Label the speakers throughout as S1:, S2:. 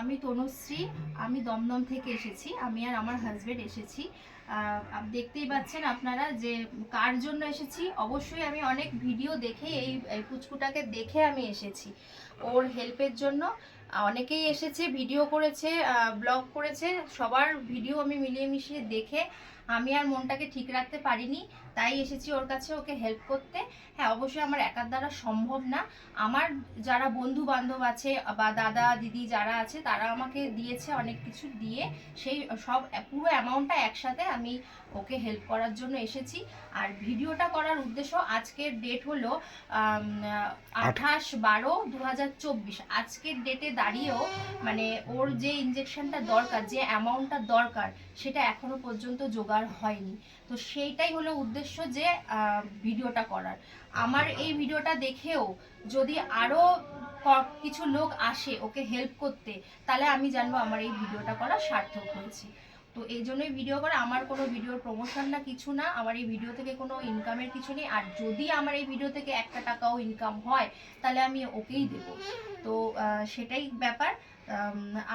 S1: আমি তনুশ্রী আমি দমদম থেকে এসেছি আমি আর আমার হাজব্যান্ড এসেছি। দেখতেই পাচ্ছেন আপনারা যে কার জন্য এসেছি। অবশ্যই আমি অনেক ভিডিও দেখে এই পুচকুটাকে দেখে আমি এসেছি। ওর হেল্পের জন্য। অনেকেই এসেছে ভিডিও করেছে ব্লগ করেছে। সবার ভিডিও আমি মিলিয়ে মিশিয়ে দেখে আমি আর মনটাকে ঠিক রাখতে পারিনি। তাই এসেছি ওর কাছে ওকে হেল্প করতে। হ্যাঁ অবশ্যই আমার একার দ্বারা সম্ভব না। আমার যারা বন্ধু বান্ধব আছে বা দাদা, দিদি যারা আছে, তারা আমাকে দিয়েছে অনেক কিছু দিয়ে। সেই সব, পুরো অ্যামাউন্টটা একসাথে আমি ওকে হেল্প করার জন্য এসেছি। আর ভিডিওটা করার উদ্দেশ্য আজকের ডেট হলো আঠাশ বারো দু চব্বিশ। আজকের ডেটে দাঁড়িয়েও মানে ওর যে ইঞ্জেকশনটা দরকার যে অ্যামাউন্টটা দরকার সেটা এখনও পর্যন্ত জোগাড় হয়নি। তো সেইটাই হলো উদ্দেশ্য যে ভিডিওটা করার। আমার এই ভিডিওটা দেখেও যদি আরও কিছু লোক আসে ওকে হেল্প করতে তাহলে আমি জানব আমার এই ভিডিওটা করা সার্থক হয়েছে। তো এই জন্যই ভিডিও করা। আমার কোনো ভিডিওর প্রমোশন না, কিছু না। আমার এই ভিডিও থেকে কোনো ইনকামের কিছু নেই। আর যদি আমার এই ভিডিও থেকে একটা টাকাও ইনকাম হয়, তাহলে আমি ওকেই দেবো। তো সেটাই ব্যাপার।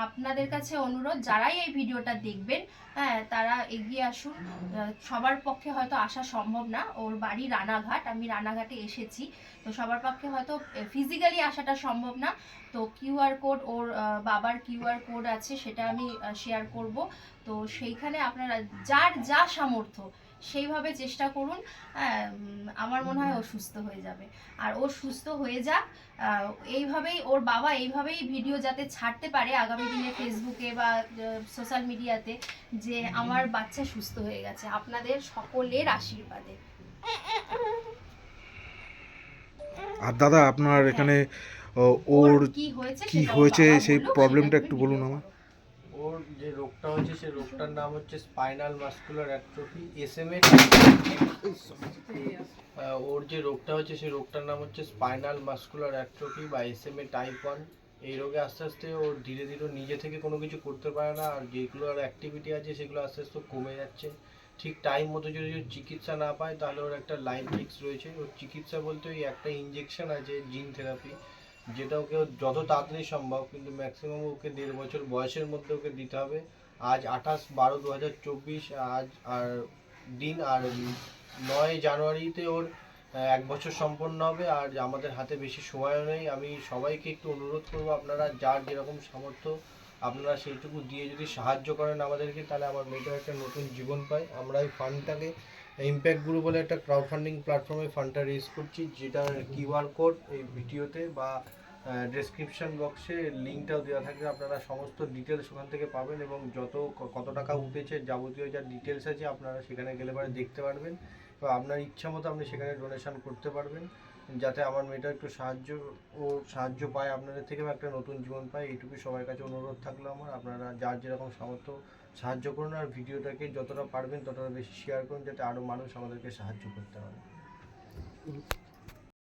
S1: আপনাদের কাছে অনুরোধ, যারাই এই ভিডিওটা দেখবেন হ্যাঁ তারা এগিয়ে আসুন। সবার পক্ষে হয়তো আসা সম্ভব না। ওর বাড়ি রানাঘাট, আমি রানাঘাটে এসেছি। তো সবার পক্ষে হয়তো ফিজিক্যালি আসাটা সম্ভব না। তো কিউআর কোড ওর বাবার কিউআর কোড আছে, সেটা আমি শেয়ার করব। তো সেইখানে আপনারা, যার যা সামর্থ্য সেইভাবে চেষ্টা করুন হ্যাঁ, আমার মনে হয় ও সুস্থ হয়ে যাবে। আর ও সুস্থ হয়ে যাক এইভাবেই ওর বাবা এইভাবেই ভিডিও যাতে ছাড়তে পারে আগামী দিনে ফেসবুকে বা সোশ্যাল মিডিয়াতে যে আমার বাচ্চা সুস্থ হয়ে গেছে। আপনাদের সকলের আশীর্বাদে।
S2: আর দাদা আপনার এখানে ওর
S1: কি হয়েছে
S2: কি হয়েছে সেই প্রবলেমটা একটু বলুন আমার।
S3: ওর যে রোগটা হয়েছে সেই রোগটার নাম হচ্ছে স্পাইনাল মাস্কুলার অ্যাট্রোফি এসএমএ ওর যে রোগটা হচ্ছে সেই রোগটার নাম হচ্ছে স্পাইনাল মাস্কুলার অ্যাট্রোফি বা এস এসএমএ টাইপ ওয়ান। এই রোগে আস্তে আস্তে ও ধীরে ধীরে নিজে থেকে কোনো কিছু করতে পারে না, আর যেগুলো আর অ্যাক্টিভিটি আছে, সেগুলো আস্তে আস্তে কমে যাচ্ছে। ঠিক টাইম মতো যদি চিকিৎসা না পায়, তাহলে ওর একটা লাইফ রিস্ক রয়েছে। ওর চিকিৎসা বলতে ওই একটা ইঞ্জেকশন আছে জিন থেরাপি যেটা ওকে যত তাড়াতাড়ি সম্ভব, কিন্তু ম্যাক্সিমাম ওকে দেড় বছর বয়সের মধ্যে ওকে দিতে হবে। আজ আঠাশ বারো দু হাজার চব্বিশ, আজ আর দিন আর নয় জানুয়ারিতে ওর এক বছর সম্পন্ন হবে। আর আমাদের হাতে বেশি সময়ও নেই। আমি সবাইকে একটু অনুরোধ করব, আপনারা যার যেরকম সামর্থ্য, আপনারা সেইটুকু দিয়ে যদি সাহায্য করেন আমাদেরকে, তাহলে আমার মেয়েটা একটা নতুন জীবন পায়। আমরা এই ফান্ডটাকে ইম্প্যাক্ট গ্রুপ বলে একটা ক্রাউড ফান্ডিং প্ল্যাটফর্মে ফান্ডটা রেজ করছি, যেটার কিউআর কোড এই ভিডিওতে বা ডেসক্রিপশন বক্সে লিঙ্কটাও দেওয়া থাকবে। আপনারা সমস্ত ডিটেলস ওখান থেকে পাবেন এবং যত কত টাকা উঠেছে, যাবতীয় যা ডিটেলস আছে আপনারা সেখানে গেলে পরে দেখতে পারবেন। বা আপনার ইচ্ছা মতো আপনি সেখানে ডোনেশন করতে পারবেন। যাতে আমার মেয়েটা একটু সাহায্য ও সাহায্য পায় আপনাদের থেকে বা একটা নতুন জীবন পায় এইটুকু সবার কাছে অনুরোধ থাকল আমার। আপনারা যার যেরকম সামর্থ্য সাহায্য করুন আর ভিডিওটাকে যতটা পারবেন ততটা বেশি শেয়ার করুন, যাতে আরও মানুষ আমাদেরকে সাহায্য করতে পারে।